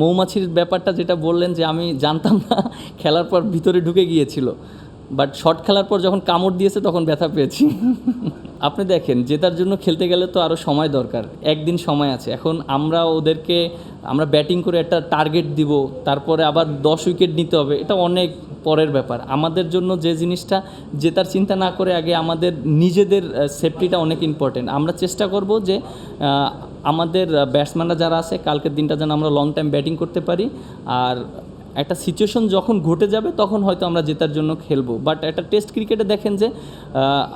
মৌমাছির ব্যাপারটা যেটা বললেন যে আমি জানতাম না, খেলার পর ভিতরে ঢুকে গিয়েছিল। বাট শর্ট খেলার পর যখন কামড় দিয়েছে তখন ব্যথা পেয়েছি। আপনি দেখেন, জেতার জন্য খেলতে গেলে তো আরও সময় দরকার। একদিন সময় আছে। এখন আমরা ওদেরকে, আমরা ব্যাটিং করে একটা টার্গেট দিব, তারপরে আবার দশ উইকেট নিতে হবে, এটা অনেক পরের ব্যাপার। আমাদের জন্য যে জিনিসটা, জেতার চিন্তা না করে আগে আমাদের নিজেদের সেফটিটা অনেক ইম্পর্টেন্ট আমরা চেষ্টা করব যে আমাদের ব্যাটসম্যানরা যারা আছে, কালকের দিনটা যেন আমরা লং টাইম ব্যাটিং করতে পারি। আর একটা সিচুয়েশন যখন ঘটে যাবে, তখন হয়তো আমরা জেতার জন্য খেলব। বাট একটা টেস্ট ক্রিকেটে দেখেন যে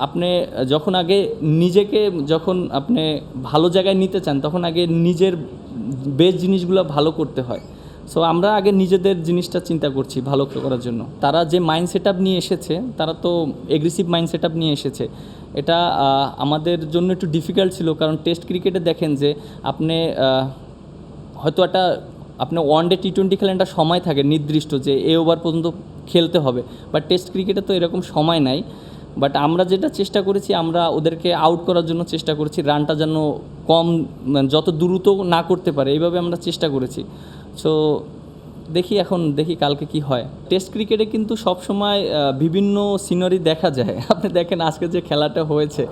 আপনি যখন আগে নিজেকে যখন আপনি ভালো জায়গায় নিতে চান, তখন আগে নিজের বেস্ট জিনিসগুলো ভালো করতে হয়। সো আমরা আগে নিজেদের জিনিসটা চিন্তা করছি ভালো করার জন্য। তারা যে মাইন্ড সেট নিয়ে এসেছে, তারা তো এগ্রেসিভ মাইন্ড সেট নিয়ে এসেছে। এটা আমাদের জন্য একটু ডিফিকাল্ট ছিল কারণ টেস্ট ক্রিকেটে দেখেন যে আপনি হয়তো একটা আপনি ওয়ান ডে টি টোয়েন্টি খেলেন, একটা সময় থাকে নির্দিষ্ট যে এ ওভার পর্যন্ত খেলতে হবে। বাট টেস্ট ক্রিকেটে তো এরকম সময় নাই। বাট আমরা যেটা চেষ্টা করেছি, আমরা ওদেরকে আউট করার জন্য চেষ্টা করেছি। রানটা যেন কম মানে যত দ্রুত না করতে পারে, এইভাবে আমরা চেষ্টা করেছি। সো দেখি এখন, দেখি কালকে কি হয়। টেস্ট ক্রিকেটে কিন্তু সবসময় বিভিন্ন সিনারি দেখা যায়। আপনি দেখেন আজকে যে খেলাটা হয়েছে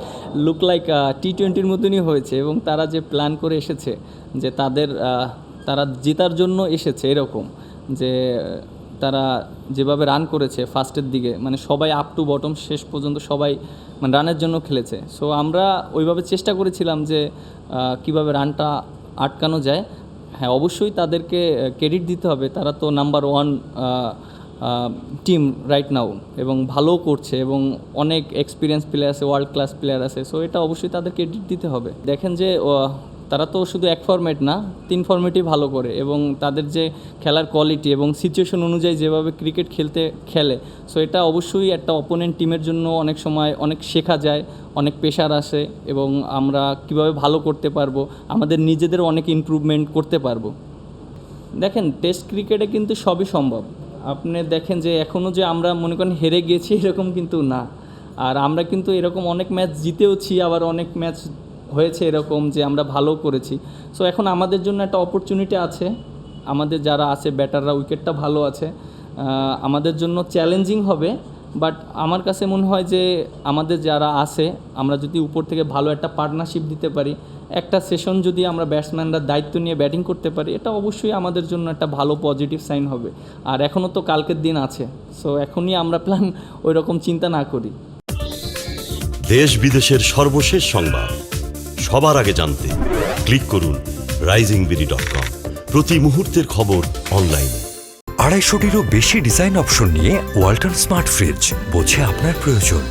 লুক লাইক টি টোয়েন্টির মতনই হয়েছে এবং তারা যে প্ল্যান করে এসেছে, যে তাদের তারা জেতার জন্য এসেছে এরকম, যে তারা যেভাবে রান করেছে ফার্স্টের দিকে মানে সবাই আপ টু বটম শেষ পর্যন্ত সবাই মানে রানের জন্য খেলেছে। সো আমরা ওইভাবে চেষ্টা করেছিলাম যে কীভাবে রানটা আটকানো যায় হ্যাঁ অবশ্যই তাদেরকে ক্রেডিট দিতে হবে। তারা তো number one team right now এবং ভালো করছে এবং অনেক এক্সপিরিয়েন্স প্লেয়ার আছে ওয়ার্ল্ড ক্লাস প্লেয়ার আছে। সো এটা অবশ্যই তাদের ক্রেডিট দিতে হবে। দেখেন যে তারা তো শুধু এক ফরম্যাট না, তিন ফরম্যাটই ভালো করে এবং তাদের যে খেলার কোয়ালিটি এবং সিচুয়েশন অনুযায়ী যেভাবে ক্রিকেট খেলতে খেলে সো এটা অবশ্যই একটা অপোনেন্ট টিমের জন্য অনেক সময় অনেক শেখা যায়, অনেক প্রেশার আসে এবং আমরা কীভাবে ভালো করতে পারব, আমাদের নিজেদের অনেক ইমপ্রুভমেন্ট করতে পারব। দেখেন টেস্ট ক্রিকেটে কিন্তু সবই সম্ভব। আপনি দেখেন যে এখনও যে আমরা মনে করেন হেরে গেছি, এরকম কিন্তু না। আর আমরা কিন্তু এরকম অনেক ম্যাচ জিতেওছি, আবার অনেক ম্যাচ হয়েছে এরকম যে আমরা ভালো করেছি। সো এখন আমাদের জন্য একটা অপরচুনিটি আছে। আমাদের যারা আছে ব্যাটাররা উইকেটটা ভালো আছে। আমাদের জন্য চ্যালেঞ্জিং হবে। বাট আমার কাছে মনে হয় যে, আমাদের যারা আছে, আমরা যদি উপর থেকে ভালো একটা পার্টনারশিপ দিতে পারি, একটা সেশন যদি আমরা ব্যাটসম্যানরা দায়িত্ব নিয়ে ব্যাটিং করতে পারি, এটা অবশ্যই আমাদের জন্য একটা ভালো পজিটিভ সাইন হবে। আর এখনও তো কালকের দিন আছে। সো এখনই আমরা প্ল্যান ওই রকম চিন্তা না করি। দেশ বিদেশের সর্বশেষ সংবাদ। সবার আগে জানতে ক্লিক করুন রাইজিং বিডি ডট কম প্রতি মুহূর্তের খবর অনলাইনে আড়াইশোটিরও বেশি ডিজাইন অপশন নিয়ে ওয়াল্টন স্মার্ট ফ্রিজ বোঝে আপনার প্রয়োজন।